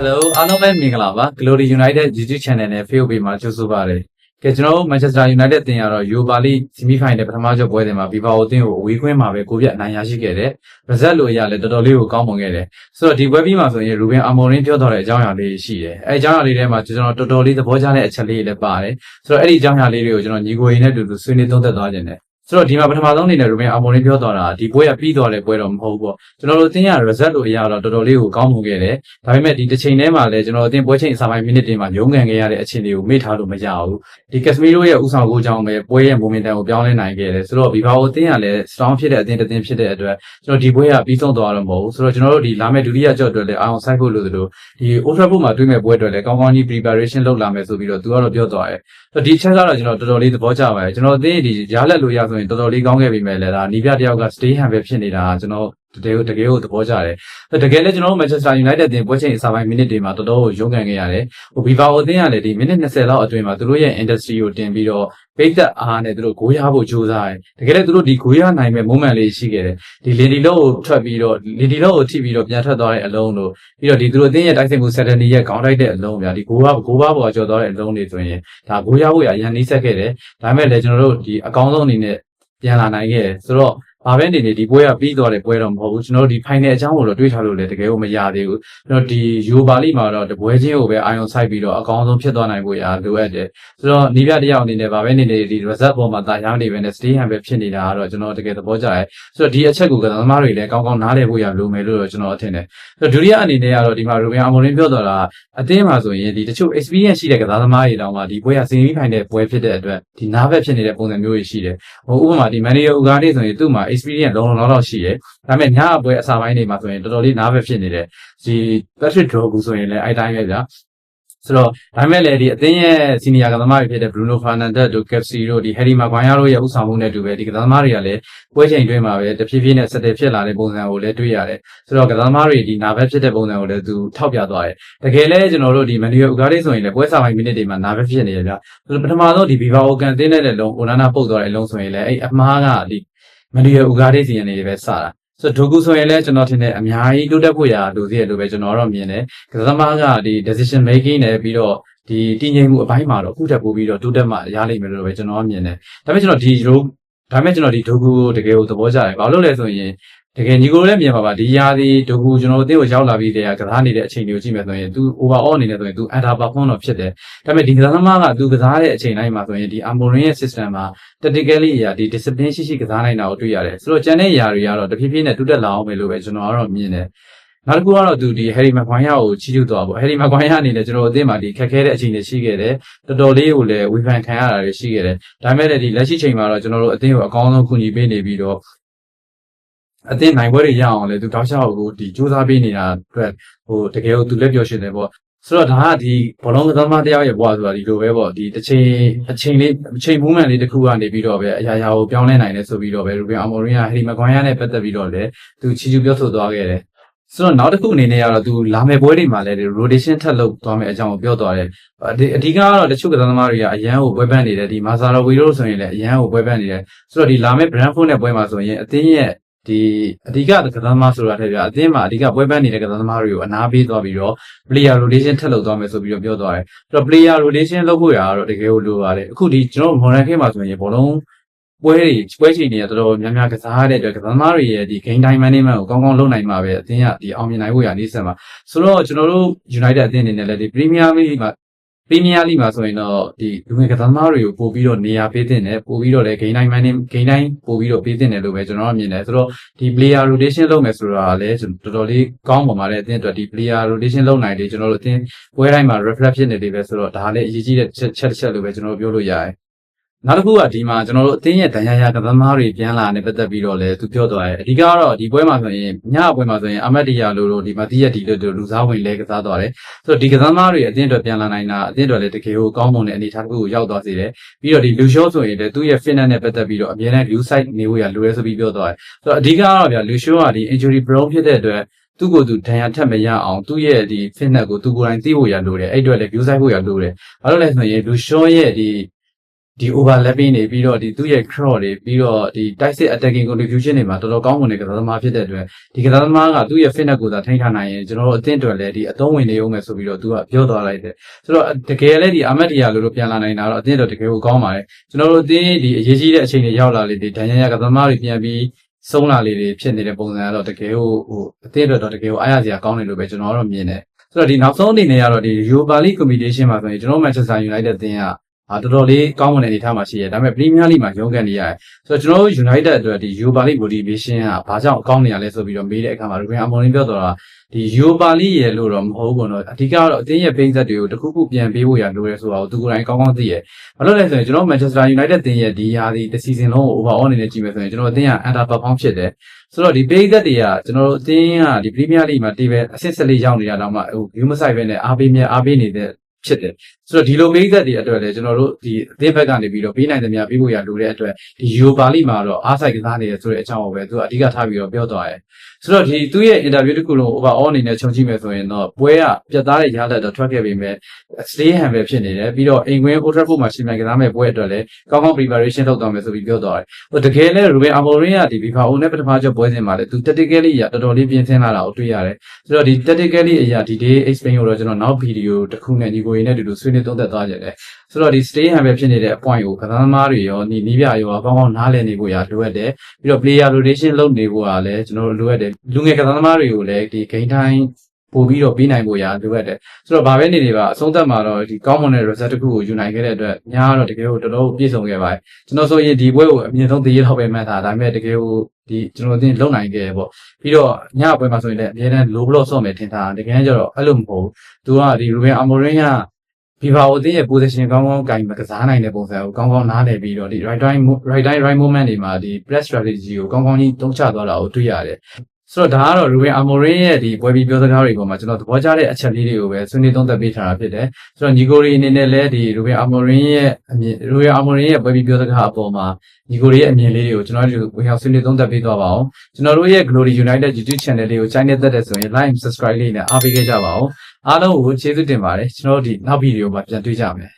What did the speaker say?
Hello အားလုံးပဲမင်္ဂလာပါ Glory United YouTube Channel နဲ့ Facebook Page မှာကြိုဆိုပါရစေ။ကဲကျွန်တော်တို့ Manchester United တင်ရတော့ Europa League Semi Final ပထမချုပ်ပွဲတင်မှာ Bilbao အသင်းကိုအဝေးကွင်းမှာပဲကိုပြတ်အနိုင်ရရှိခဲ့တယ်။ result လို့အရလည်းတော်တော်လေးကိုကောင်းမွန်ခဲ့တယ်။ဆိုတော့ဒီပွဲပြီးမှဆိုရင် Ruben Amorim ပြောထားတဲ့အကြောင်းအရာလေးရှိတယ်။အဲအကြောင်းအရာလေးထဲမှာကျွန်တော်တော်တော်လေးသဘောကျတဲ့အချက်လေးတွေလည်းပါတယ်။ဆိုတော့အဲ့ဒီအကြောင်းအရာလေးတွေကိုကျွန်တော်ညီကိုရင်းနဲ့အတူတူဆွေးနွေးသုံးသပ်သွားခြင်းတယ်။ ဆိုတော့ဒီမှာပထမဆုံးအနေနဲ့ Ruben Amorim ပြောသွားတာဒီပွဲကပြီးသွားတဲ့ပွဲတော့မဟုတ်ဘူးပေါ့ကျွန်တော်တို့အသင်းရ result လို့အရာတော့တော်တော်လေးကိုကောင်းမွန်ခဲ့တယ်ဒါပေမဲ့ဒီတစ်ချိန်တည်းမှာလည်းကျွန်တော်အသင်းပွဲချိန်အစပိုင်းမိနစ်တွေမှာရုန်းကန်ခဲ့ရတဲ့အခြေအနေကိုမေ့ထားလို့မရဘူးဒီ Casemiro ရဲ့ဥဆောင်ကိုကြောင့်ပဲပွဲရဲ့ momentum ကိုပြောင်းလဲနိုင်ခဲ့တယ်ဆိုတော့ Bilbao အသင်းကလည်း strong ဖြစ်တဲ့အသင်းတစ်သင်းဖြစ်တဲ့အတွက်ကျွန်တော်ဒီပွဲကပြီးဆုံးသွားတော့မဟုတ်ဘူးဆိုတော့ကျွန်တော်တို့ဒီလာမယ့်ဒုတိယကြော့အတွက်လည်းအောင်ဆိုင်ဖို့လို့သလိုဒီ Old Trafford မှာတွေ့မဲ့ပွဲအတွက်လည်းကောင်းကောင်းကြီး preparation လုပ်လာမယ်ဆိုပြီးတော့သူကတော့ပြောသွားတယ်ဆိုတော့ဒီချက်ကတော့ကျွန်တော်တော်တော်လေးသဘောကျပါတယ်ကျွန်တော်အသင်းဒီရားလက်လို့ရဆိုရင်တော်တော်လေးကောင်းခဲ့ပြီမဲ့လည်းဒါနီးပြတယောက်က stay hand ပဲဖြစ်နေတာကျွန်တော်တကယ်ကိုတကယ်ကိုသဘောကျတယ်။တကယ်လည်းကျွန်တော်တို့ Manchester United တင်ပွဲချိန်အစပိုင်းမိနစ်တွေမှာတော်တော်ကိုရုန်းကန်ခဲ့ရတယ်။ဟို Viva အသင်းကလည်းဒီမိနစ်20လောက်အတွင်းမှာသူတို့ရဲ့ industry ကိုတင်ပြီးတော့ပိတ်သက်အားနဲ့သူတို့ဂိုးရဖို့ကြိုးစားတယ်။တကယ်လည်းသူတို့ဒီဂိုးရနိုင်မဲ့ moment လေးရှိခဲ့တယ်။ဒီလင်ဒီလော့ကိုထွက်ပြီးတော့လင်ဒီလော့ကိုထိပြီးတော့ပြန်ထွက်သွားတဲ့အလုံးတို့ပြီးတော့ဒီသူတို့အသင်းရဲ့တိုက်စစ်မှု Saturday ရဲ့ခေါင်းတိုက်တဲ့အလုံးဗျာဒီဂိုးကဂိုးပါပေါ်ကျော်သွားတဲ့အလုံးတွေဆိုရင်ဒါဂိုးရဖို့ရအရင်နှိစက်ခဲ့တယ်။ဒါပေမဲ့လည်းကျွန်တော်တို့ဒီအကောင်းဆုံးအနေနဲ့ ပြန်လာနိုင်ခဲ့တယ်ဆိုတော့ဘာပဲနေနေဒီပွဲကပြီးသွားတဲ့ပွဲတော့မဟုတ်ဘူးကျွန်တော်တို့ဒီ final အကြောင်းကိုတော့တွေးထားလို့လည်းတကယ်ကိုမရသေးဘူးကျွန်တော်ဒီ Europa League မှာတော့တပွဲချင်းကိုပဲအာရုံစိုက်ပြီးတော့အကောင်းဆုံးဖြစ်သွားနိုင်ဖို့ရလိုအပ်တယ်ဆိုတော့နီးပြတယောက်အနေနဲ့ဘာပဲနေနေဒီ result ပေါ်မှာတာရောင်းနေပဲနဲ့ stay hand ပဲဖြစ်နေတာကတော့ကျွန်တော်တကယ်သဘောကျတယ်ဆိုတော့ဒီအချက်ကိုကစားသမားတွေလည်းကောင်းကောင်းနားလည်ဖို့ရလိုမယ်လို့တော့ကျွန်တော်ထင်တယ်ဆိုတော့ဒုတိယအနေနဲ့ကတော့ဒီမှာ Ruben Amorim ပြောတော့တာအသင်းမှာဆိုရင်ဒီတချို့ experience ရှိတဲ့ကစားသမားတွေတောင်မှဒီပွဲက semi final ပွဲဖြစ်တဲ့အတွက်ဒီနားဘက်ဖြစ်နေတဲ့ပုံစံမျိုးတွေရှိတယ်ဟိုဥပမာဒီ manager Ugarte ဆိုရင်သူ့မှာ experience လုံးလုံးလောက်ရှိတယ်ဒါပေမဲ့ညအပွဲအစာပိုင်းတွေမှာဆိုရင်တော်တော်လေးနားဘက်ဖြစ်နေတယ်ဒီ Patrick Drogu ဆိုရင်လည်းအဲ့တိုင်းပဲဗျာဆိုတော့ဒါပေမဲ့လည်းဒီအသင်းရဲ့စီနီယာကသမားတွေဖြစ်တဲ့ Bruno Fernandes တို့ Capsi တို့ဒီ Harry Maguire တို့ရဲ့ဥဆောင်မှုနဲ့တူပဲဒီကသမားတွေကလည်းပွဲချိန်တွင်းမှာပဲတဖြည်းဖြည်းနဲ့ဆက်တက်ဖြစ်လာတဲ့ပုံစံကိုလည်းတွေ့ရတယ်ဆိုတော့ကသမားတွေဒီနာဘက်ဖြစ်တဲ့ပုံစံကိုလည်းသူထောက်ပြသွားတယ်တကယ်လဲကျွန်တော်တို့ဒီ Manuel Ugarte ဆိုရင်လည်းပွဲစားပိုင်းမိနစ်တွေမှာနာဘက်ဖြစ်နေရဗျာပထမဆုံးဒီ Viva Okan တင်းတဲ့လုံး Onana ပုတ်သွားတဲ့အလုံးဆိုရင်လည်းအဲ့အမားကဒီ မနီယာဥကာဒေစီရနေပဲစတာဆိုတော့ဒိုကူဆိုရင်လည်းကျွန်တော်ထင်တယ်အများကြီးတိုးတက်ဖို့ရာလိုသေးတယ်လို့ပဲကျွန်တော်တော့မြင်တယ်ကစားသမားကဒီ decision making နဲ့ပြီးတော့ဒီတည်ငြိမ်မှုအပိုင်းမှာတော့အခုတက်ပို့ပြီးတော့တိုးတက်မှရလိမ့်မယ်လို့ပဲကျွန်တော်မြင်တယ်ဒါပေမဲ့ကျွန်တော်ဒီ role ဒါပေမဲ့ကျွန်တော်ဒီဒိုကူကိုတကယ်ကိုသဘောကျတယ်ဘာလို့လဲဆိုရင် တကယ်ညီကိုလည်းမြင်ပါပါဒီရာဒီဒိုကူကျွန်တော်အသင်းကိုရောက်လာပြီးတဲ့ကစားနေတဲ့အချိန်တွေကိုကြည့်မယ်ဆိုရင် तू overall အနေနဲ့ဆိုရင် तू under perform တော့ဖြစ်တယ်ဒါပေမဲ့ဒီကစားသမားက तू ကစားတဲ့အချိန်တိုင်းမှာဆိုရင်ဒီ Amorim ရဲ့ system မှာ tactically အရာဒီ discipline ရှိရှိကစားနိုင်တာကိုတွေ့ရတယ်ဆိုတော့ကျန်တဲ့အရာတွေကတော့တဖြည်းဖြည်းနဲ့တိုးတက်လာအောင်ပဲလို့ပဲကျွန်တော်ကတော့မြင်တယ်နောက်တစ်ခုကတော့သူဒီ Harry Maguire ကိုချီးကျူးသွားပေါ့ Harry Maguire အနေနဲ့ကျွန်တော်အသင်းမှာဒီခက်ခဲတဲ့အချိန်တွေရှိခဲ့တယ်တော်တော်လေးကိုလည်းဝေဖန်ခံရတာတွေရှိခဲ့တယ်ဒါပေမဲ့လည်းဒီလက်ရှိချိန်မှာတော့ကျွန်တော်တို့အသင်းကိုအကောင်းဆုံးကူညီပေးနေပြီးတော့ အသင်းနိုင်ပွဲတွေရအောင်လည်းသူတောက်လျှောက်ကိုဒီစူးစမ်းပေးနေတာအတွက်ဟိုတကယ်ကိုသူလက်ပြောရှင်တယ်ပေါ့ဆိုတော့ဒါကဒီဘောလုံးကစားသမားတယောက်ရဲ့ဘဝဆိုတာဒီလိုပဲပေါ့ဒီတစ်ချိန်အချိန်လေးအချိန် movement လေးတစ်ခုကနေပြီးတော့ပဲအရာရာကိုပြောင်းလဲနိုင်တယ်ဆိုပြီးတော့ပဲ Ruben Amorim က Harry Maguire နဲ့ပတ်သက်ပြီးတော့လည်းသူချီးကျူးပြောဆိုသွားခဲ့တယ်ဆိုတော့နောက်တစ်ခုအနေနဲ့ကတော့သူလာမယ့်ပွဲတွေမှာလည်း rotation ထပ်လုပ်သွားမယ့်အကြောင်းကိုပြောသွားတယ်အဓိကကတော့တချို့ကစားသမားတွေကအရန်ကိုပွဲပန်းနေတယ်ဒီ Mazara Wiro ဆိုရင်လည်းအရန်ကိုပွဲပန်းနေတယ်ဆိုတော့ဒီလာမယ့် Brentford နဲ့ပွဲမှာဆိုရင်အသင်းရဲ့ ဒီအဓိကကစားသမားဆိုတာထက်ပြအသင်းမှာအဓိကပွဲပန်းနေတဲ့ကစားသမားတွေကိုအနာပေးသွားပြီးတော့ player rotation ထပ်လုပ်သွားမယ်ဆိုပြီးတော့ပြောသွားတယ်။အဲ့တော့ player rotation လုပ်ဖို့ရတော့တကယ်ကိုလိုပါတယ်။အခုဒီကျွန်တော် Monaco မှာဆိုရင်ဘောလုံးပွဲတွေပွဲချိန်တွေတော်တော်များများကစားရတဲ့အတွက်ကစားသမားတွေရဲ့ဒီ game time management ကိုကောင်းကောင်းလုပ်နိုင်မှာပဲအသင်းကဒီအောင်မြင်နိုင်ဖို့ရနေစမှာဆိုတော့ကျွန်တော်တို့ United အသင်းအနေနဲ့လည်းဒီ Premier League မှာ ပရီးမီးယားလိမှာဆိုရင်တော့ဒီလူငယ်ကစားသမားတွေကိုပို့ပြီးတော့နေရာပေးတင်တယ်ပို့ပြီးတော့လည်း gain time management gain time ပို့ပြီးတော့ပေးတင်တယ်လို့ပဲကျွန်တော်ကမြင်တယ်ဆိုတော့ဒီ player rotation လုပ်မယ်ဆိုတာလည်းတော်တော်လေးကောင်းပါပါလေအသင်းအတွက်ဒီ player rotation လုပ်နိုင်တယ်ကျွန်တော်တို့အသင်းပွဲတိုင်းမှာ reflect ဖြစ်နေတယ်ပဲဆိုတော့ဒါလည်းအရေးကြီးတဲ့ချက်တစ်ချက်လို့ပဲကျွန်တော်ပြောလို့ရတယ် နောက်တစ်ခုကဒီမှာကျွန်တော်တို့အသင်းရဲ့ဒဏ်ရာရကသမားတွေပြန်လာနေပတ်သက်ပြီးတော့လည်းသူပြောသွားတယ်အဓိကတော့ဒီပွဲမှာဆိုရင်ညပွဲမှာဆိုရင်အမတ်တရာလို့လို့ဒီမှာတီးရက်ဒီလို့လူစားဝင်လဲကစားသွားတယ်ဆိုတော့ဒီကသမားတွေအသင်းအတွက်ပြန်လာနိုင်တာအသင်းအတွက်လည်းတကယ်ကိုကောင်းမွန်တဲ့အနေအထားတစ်ခုကိုရောက်သွားစေတယ်ပြီးတော့ဒီလူရှိုးဆိုရင်လည်းသူ့ရဲ့ fitness နဲ့ပတ်သက်ပြီးတော့အမြဲတမ်း view site နေဖို့ရလိုရဲဆိုပြီးပြောသွားတယ်ဆိုတော့အဓိကတော့ဗျာလူရှိုးကဒီ injury prone ဖြစ်တဲ့အတွက်သူ့ကိုယ်သူဒဏ်ရာထက်မရအောင်သူ့ရဲ့ဒီ fitness ကိုသူကိုယ်တိုင်သိဖို့ရလိုတယ်အဲ့အတွက်လည်း view site ဖို့ရလိုတယ်ဘာလို့လဲဆိုရင်လူရှိုးရဲ့ဒီ ဒီ overlapping တွေပြီးတော့ဒီသူ့ရဲ့ cross တွေပြီးတော့ဒီ tight set attacking contribution တွေမှာတော်တော်ကောင်းမွန်တဲ့ကစားသမားဖြစ်တဲ့အတွက်ဒီကစားသမားကသူ့ရဲ့ fitness ကိုသာထိန်းထားနိုင်ရင်ကျွန်တော်တို့အသင်းအတွက်လည်းဒီအသုံးဝင်နေအောင်မယ်ဆိုပြီးတော့သူကပြောသွားလိုက်တယ်ဆိုတော့တကယ်လည်းဒီအာမတ်ဒီယာလိုလိုပြန်လာနိုင်တာတော့အသင်းအတွက်တကယ်ကိုကောင်းပါတယ်ကျွန်တော်တို့အသင်းဒီအရေးကြီးတဲ့အချိန်တွေရောက်လာလေဒီဒန်ရန်ရကစားသမားတွေပြန်ပြီးဆုံးလာလေတွေဖြစ်နေတဲ့ပုံစံကတော့တကယ်ကိုဟိုအသင်းအတွက်တော့တကယ်ကိုအားရစရာကောင်းတယ်လို့ပဲကျွန်တော်ကတော့မြင်တယ်ဆိုတော့ဒီနောက်ဆုံးအနေနဲ့ကတော့ဒီ Europa League competition မှာဆိုရင်ကျွန်တော် Manchester United အသင်းက အာတော်တော်လေးကောင်းမွန်တဲ့အနေအထားမှာရှိရဲဒါပေမဲ့ Premier League မှာရုန်းကန်နေရတယ်ဆိုတော့ကျွန်တော်တို့ United အတွက်ဒီ Europa League motivation ကဘာကြောင့်အကောင်းနေရလဲဆိုပြီးတော့မေးတဲ့အခါမှာ Ruben Amorim ပြောတော့တာဒီ Europa League ရဲ့လို့တော့မဟုတ်ဘူးပေါ့နော်အဓိကတော့အသင်းရဲ့ပိန်းဆက်တွေကိုတစ်ခုခုပြန်ပေးဖို့ရလိုရဲဆိုတာကိုသူကိုယ်တိုင်ကောင်းကောင်းသိရဲဘာလို့လဲဆိုရင်ကျွန်တော် Manchester United တင်ရဲ့ဒီဟာဒီတစ် season လုံးကို overall အနေနဲ့ကြည့်မယ်ဆိုရင်ကျွန်တော်အသင်းက under perform ဖြစ်တယ်ဆိုတော့ဒီပိန်းဆက်တွေကကျွန်တော်တို့အသင်းကဒီ Premier League မှာ table အဆင့်14ရောက်နေတာတော့မှဟို view မဆိုင်ပဲနဲ့အားပေးမြအားပေးနေတဲ့ ဖြစ်တယ်ဆိုတော့ဒီလိုမိတ်သက်တွေအတွက်လည်းကျွန်တော်တို့ဒီအသင်းဘက်ကနေပြီးတော့ပေးနိုင်သမျှပေးဖို့ရလိုတဲ့အတွက်ဒီ Europa League မှာတော့အားဆိုင်ကစားနေရဆိုတဲ့အကြောင်းကိုပဲသူကအဓိကထားပြီးတော့ပြောသွားတယ်ဆိုတော့ဒီသူ့ရဲ့ interview တစ်ခုလုံး overall အနေနဲ့ခြုံကြည့်မယ်ဆိုရင်တော့ပွဲကပြတ်သားတဲ့ရလဒ်တော့ထွက်ခဲ့ပေမဲ့ stay hand ပဲဖြစ်နေတယ်ပြီးတော့အိမ်ကွင်း Old Trafford မှာရှင်ပြိုင်ကစားမဲ့ပွဲအတွက်လည်းကောင်းကောင်း preparation လုပ်သွားမယ်ဆိုပြီးပြောသွားတယ်ဟိုတကယ်လည်း Ruben Amorim ကဒီ FIFA O နဲ့ပထမကျော်ပွဲစဉ်မှာလည်းသူ tactically ရတော်တော်လေးပြင်ဆင်လာတာကိုတွေ့ရတယ်ဆိုတော့ဒီ tactically အရာဒီ day explain ကိုတော့ကျွန်တော်နောက် video တစ်ခုနဲ့ညီကိုရင်းနဲ့အတူတူဆွေးနွေးသုံးသပ်သွားကြတယ်ဆိုတော့ဒီ stay hand ပဲဖြစ်နေတဲ့အ point ကိုကစားသမားတွေရောနီးနီးပြရောကောင်းကောင်းနားလည်နေဖို့ရလိုအပ်တယ်ပြီးတော့ player rotation လုပ်နေဖို့ကလည်းကျွန်တော်တို့လိုအပ်တယ်လူငယ်ကစားသမားတွေကိုလည်းဒီ game time ပို့ပြီးတော့ပြီးနိုင်ဖို့ရလိုအပ်တယ်ဆိုတော့ဗာပဲနေနေပါအဆုံးသက်မှာတော့ဒီကောင်းမွန်တဲ့ result တစ်ခုကိုယူနိုင်ခဲ့တဲ့အတွက်ညာကတော့တကယ်ကိုတော်တော်ပြည့်စုံခဲ့ပါတယ်ကျွန်တော်ဆိုရင်ဒီပွဲကိုအမြင့်ဆုံးတရေတော့ပဲမှတ်ထားဒါပေမဲ့တကယ်ကိုဒီကျွန်တော်တင်လုံနိုင်ခဲ့ပေါ့ပြီးတော့ညပွဲမှာဆိုရင်လည်းအများနဲ့ low block ဆော့မယ်ထင်တာတကယ်ကျတော့အဲ့လိုမဟုတ်ဘူးသူကဒီ Ruben Amorim က FIFA အသင်းရဲ့ position ကောင်းကောင်းကင်မကစားနိုင်တဲ့ပုံစံကိုကောင်းကောင်းနားလည်ပြီးတော့ဒီ right time right time right moment တွေမှာဒီ press strategy ကိုကောင်းကောင်းကြီးတုံးချသွားတာကိုတွေ့ရတယ် ဆိုတော့ဒါကတော့ Ruben Amorim ရဲ့ဒီပွဲပြီးပြောစကားတွေပေါ်မှာကျွန်တော်သဘောကျတဲ့အချက်လေးတွေကိုပဲဆွေးနွေးသုံးသပ်ပေးထားတာဖြစ်တယ်ဆိုတော့ညီကိုရီအနေနဲ့လည်းဒီ Ruben Amorim ရဲ့အမြင် Ruben Amorim ရဲ့ပွဲပြီးပြောစကားအပေါ်မှာညီကိုရီရဲ့အမြင်လေးတွေကိုကျွန်တော်တို့ဝင်ရောက်ဆွေးနွေးသုံးသပ်ပေးသွားပါအောင်ကျွန်တော်တို့ရဲ့ Glory United YouTube channel လေးကို channel သက်တဲ့ဆိုရင် like subscribe လေးနဲ့အားပေးခဲ့ကြပါအောင်အားလုံးကိုကျေးဇူးတင်ပါတယ်ကျွန်တော်တို့ဒီနောက်ဗီဒီယိုမှာပြန်တွေ့ကြမယ်